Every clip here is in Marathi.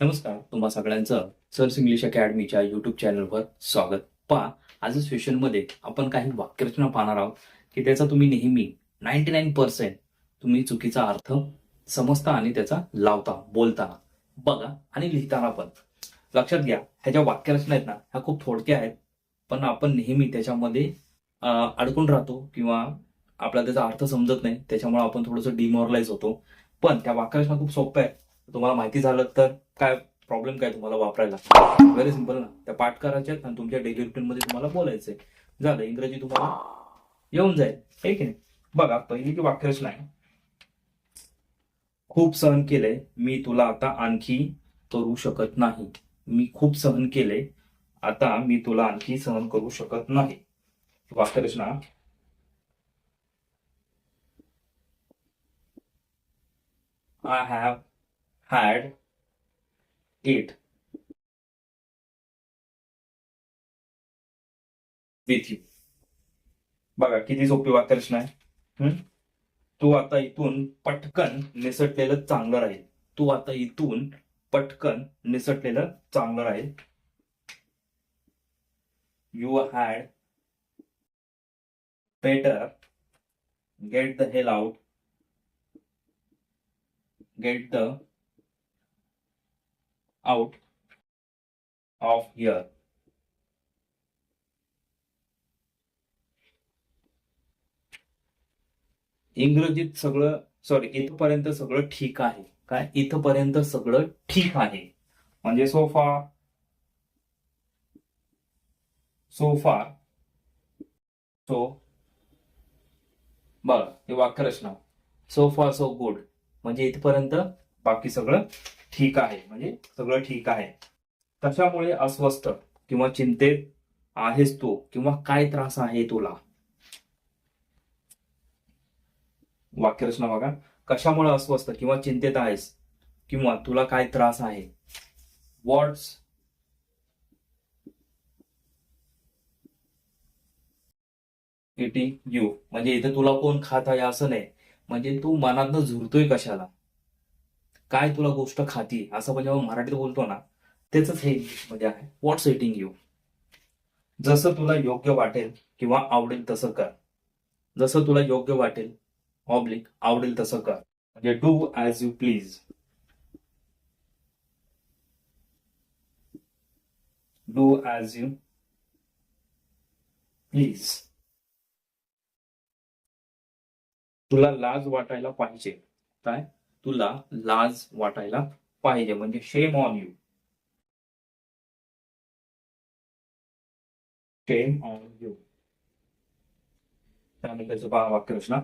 नमस्कार तुम्हा सगळ्यांचं सर्स इंग्लिश अकॅडमीच्या युट्यूब चॅनलवर स्वागत. पहा आज सेशनमध्ये आपण काही वाक्यरचना पाहणार आहोत की त्याचा तुम्ही नेहमी नाईन्टी नाईन पर्सेंट तुम्ही चुकीचा अर्थ समजता आणि त्याचा लावता बोलताना बघा आणि लिहिताना पण. लक्षात घ्या ह्या ज्या वाक्यरचना आहेत ना ह्या खूप थोडक्या आहेत पण आपण नेहमी त्याच्यामध्ये अडकून राहतो किंवा आपला त्याचा अर्थ समजत नाही त्याच्यामुळे आपण थोडंसं डिमॉरलाइज होतो. पण त्या वाक्यरचना खूप सोप्या आहेत. तुम्हाला माहिती झालं तर काय प्रॉब्लेम काय तुम्हाला वापरायला? व्हेरी सिंपल ना. त्या पाठ करायच्या आहेत आणि तुमच्या डेली रुटीन मध्ये तुम्हाला बोलायचंय. झालं इंग्रजी तुम्हाला येऊन जाईल. ठीक आहे? बघा पहिली की वाक्यरचना आहे. खूप सहन केले मी तुला आता आणखी करू शकत नाही. मी खूप सहन केले आता मी तुला आणखी सहन करू शकत नाही. वाक्यरचना I have had it with you. बघा किती सोपी वाक्यरचना आहे. हम्म? तू आता इथून पटकन निसटलेलं चांगलं राहील. तू आता इथून पटकन निसटलेलं चांगलं राहील. You had better get the hell out get the out of here. इंग्रजीत सगळं सॉरी इथपर्यंत सगळं ठीक आहे. काय? इथपर्यंत सगळं ठीक आहे. म्हणजे सोफा सोफा सो बघा ते वाक्यरचना. सोफा सो गुड म्हणजे इथपर्यंत बाकी सगळं ठीक आहे म्हणजे सगळं ठीक आहे. कशामुळे अस्वस्थ किंवा चिंतेत आहेस तू किंवा काय त्रास आहे तुला? वाक्यरचना बघा. कशामुळे अस्वस्थ किंवा चिंतेत आहेस किंवा तुला काय त्रास आहे? वॉट्स इटिंग यू म्हणजे इथे तुला कोण खात आहे असं नाही. म्हणजे तू मनातनं झुरतोय कशाला? काय तुला गोष्ट खाती असं म्हणजे जेव्हा मराठीत बोलतो ना त्याच हे म्हणजे आहे. व्हॉट्स एटिंग यू जसं तुला योग्य वाटेल किंवा आवडेल तसं कर. जसं तुला योग्य वाटेल ऑब्लिक आवडेल तसं कर. म्हणजे do as you please do as you please तुला लाज वाटायला पाहिजे. काय? तुला लाज वाटायला पाहिजे. म्हणजे shame on you shame on you त्यानंतरचं पहा वाक्यरचना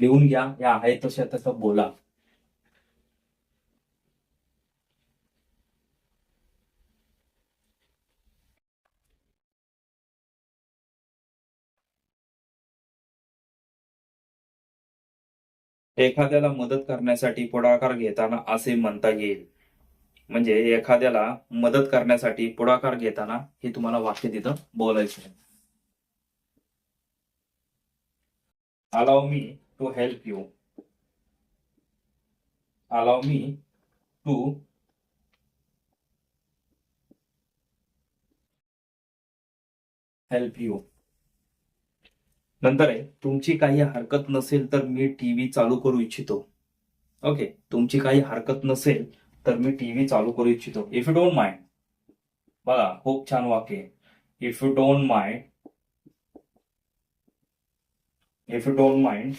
लिहून घ्या. या आहे तशा तसं बोला. एखाद्याला मदत करण्यासाठी पुढाकार घेताना असे म्हणता येईल. म्हणजे एखाद्याला मदत करण्यासाठी पुढाकार घेताना हे तुम्हाला वाक्य तिथं बोलायचं आहे. Allow me to help you allow me to help you नंतर आहे तुमची काही हरकत नसेल तर मी टीव्ही चालू करू इच्छितो. ओके तुमची काही हरकत नसेल तर मी टीव्ही चालू करू इच्छितो. इफ यू डोंट माइंड बघा खूप छान वाक्य आहे. If you don't mind if you don't mind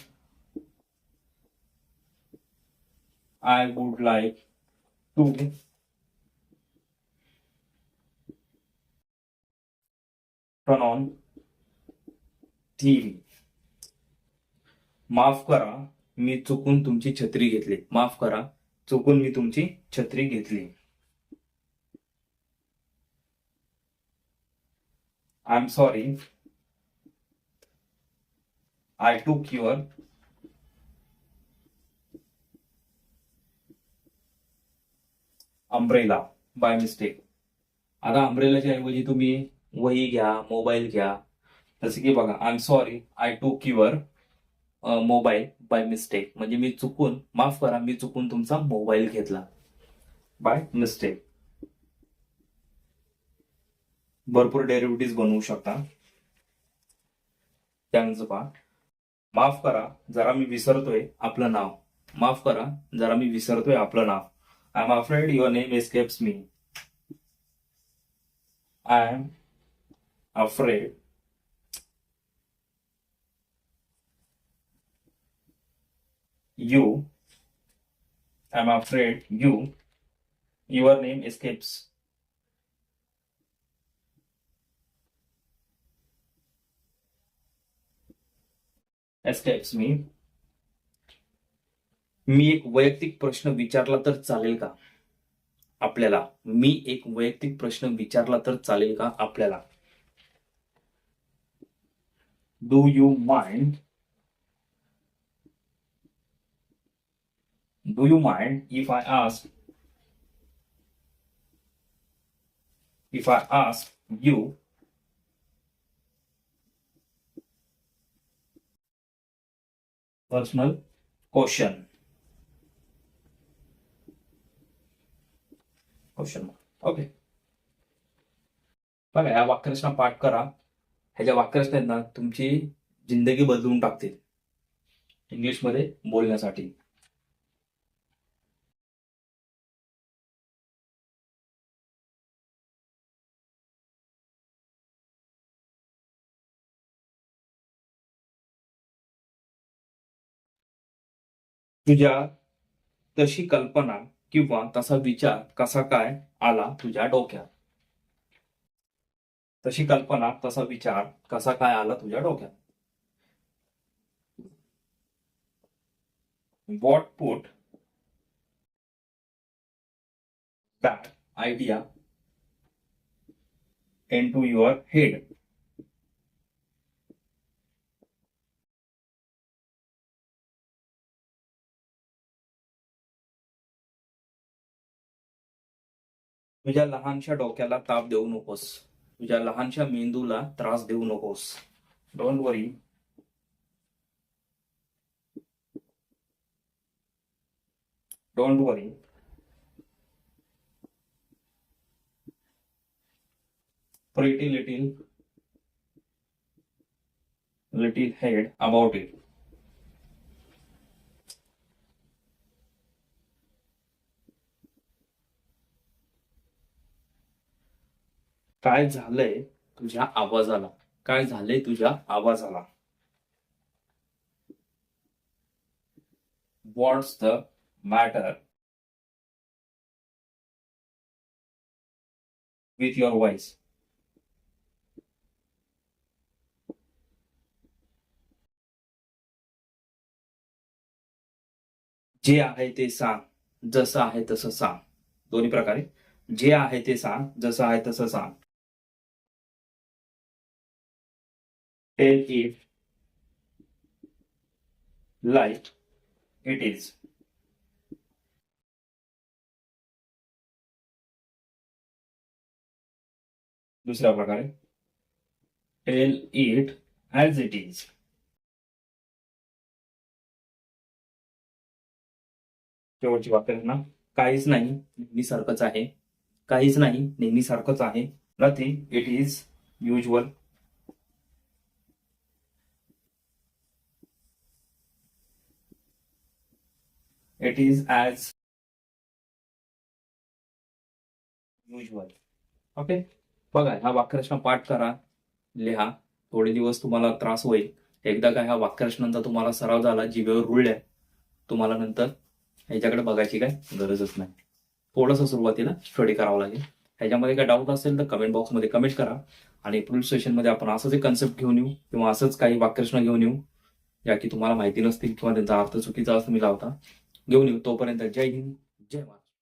I would like to turn on तीन माफ करा मी चुकून तुमची छत्री घेतली. माफ करा चुकून मी तुमची छत्री घेतली. I am sorry I took your umbrella by mistake आता अम्ब्रेलाच्या ऐवजी तुम्ही वही घ्या मोबाईल घ्या. जसं की बघा I am sorry I took your mobile by mistake म्हणजे मी चुकून माफ करा मी चुकून तुमचा मोबाईल घेतला. बाय मिस्टेक भरपूर डेरिव्हेटिव्ह बनवू शकता. त्यानंतर पहा. माफ करा जरा मी विसरतोय आपलं नाव. माफ करा जरा मी विसरतोय आपलं नाव. I am afraid your name escapes me I am afraid you i'm afraid you your name escapes. Escapes me. मी एक वैयक्तिक प्रश्न विचारला तर चालेल का? आपल्याला. मी एक वैयक्तिक प्रश्न विचारला तर चालेल का? आपल्याला. Do you mind do you mind if I ask if I ask you? Personal question. Question okay बघा ह्या वाक्यरचना पाठ करा. ह्याच्या वाक्यरचना तुमची जिंदगी बदलून टाकतील. इंग्लिशमध्ये बोलण्यासाठी. तुझ्या तशी कल्पना किंवा तसा विचार कसा काय आला तुझ्या डोक्यात? तशी कल्पना तसा विचार कसा काय आला तुझ्या डोक्यात? What put that idea into your head तुझ्या लहानशा डोक्याला ताप देऊ नकोस. तुझ्या लहानशा मेंदूला त्रास देऊ नकोस. Don't worry don't worry pretty little little head about it काय झालंय तुझ्या आवाजाला? काय झालंय तुझ्या आवाजाला? What's the matter with your voice जे आहे ते सांग जसं आहे तसं सांग. दोन्ही प्रकारे. जे आहे ते सांग जसं आहे तसं सांग. Tell it like it is. दुसऱ्या प्रकारे. Tell it as it is शेवटची ना काहीच नाही नेहमीसारखंच आहे. काहीच नाही नेहमीसारखंच आहे. Nothing it is usual it is as usual okay बघा ह्या वाक्यरचना पाठ करा लिहा. थोडे दिवस तुम्हाला त्रास होईल. एकदा का ह्या वाक्यरचनांचा तुम्हाला सराव झाला जिभेवर रुळल्या तुम्हाला नंतर ह्याच्याकडे बघायची काय गरजच नाही. थोडंसं सुरुवातीला स्टडी करावं लागेल. ह्याच्यामध्ये काय डाऊट असेल तर कमेंट बॉक्समध्ये कमेंट करा. आणि पुढील सेशनमध्ये आपण असंच एक कन्सेप्ट घेऊन येऊ किंवा असंच काही वाक्यरचना घेऊन येऊ ज्या की तुम्हाला माहिती नसतील किंवा त्यांचा अर्थ चुकीचा असं मी लावता. घेऊन येऊ तोपर्यंत जय हिंद जय महाराष्ट्र